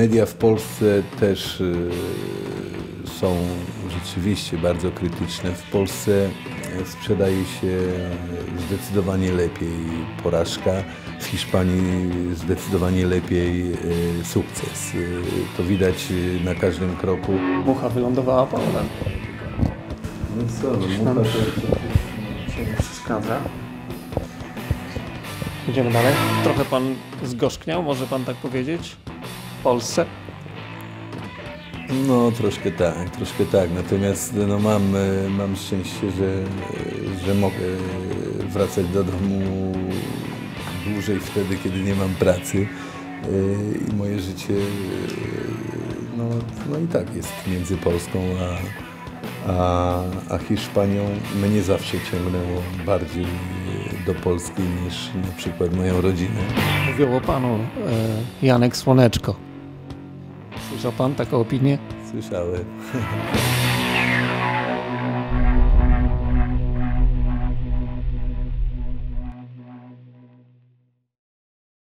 Media w Polsce też y, są rzeczywiście bardzo krytyczne. W Polsce sprzedaje się zdecydowanie lepiej porażka, w Hiszpanii zdecydowanie lepiej y, sukces. Y, To widać na każdym kroku. Mucha wylądowała pełnem. No co, mucha się nie przeszkadza. Idziemy dalej. Trochę pan zgorzkniał, może pan tak powiedzieć? W Polsce? No troszkę tak, troszkę tak. Natomiast no, mam, e, mam szczęście, że, e, że mogę wracać do domu dłużej wtedy, kiedy nie mam pracy. E, I moje życie e, no, no i tak jest między Polską a, a, a Hiszpanią. Mnie zawsze ciągnęło bardziej do Polski niż na przykład moją rodzinę. Mówił o panu e, Janek Słoneczko. Słyszał pan taką opinię? Słyszałem.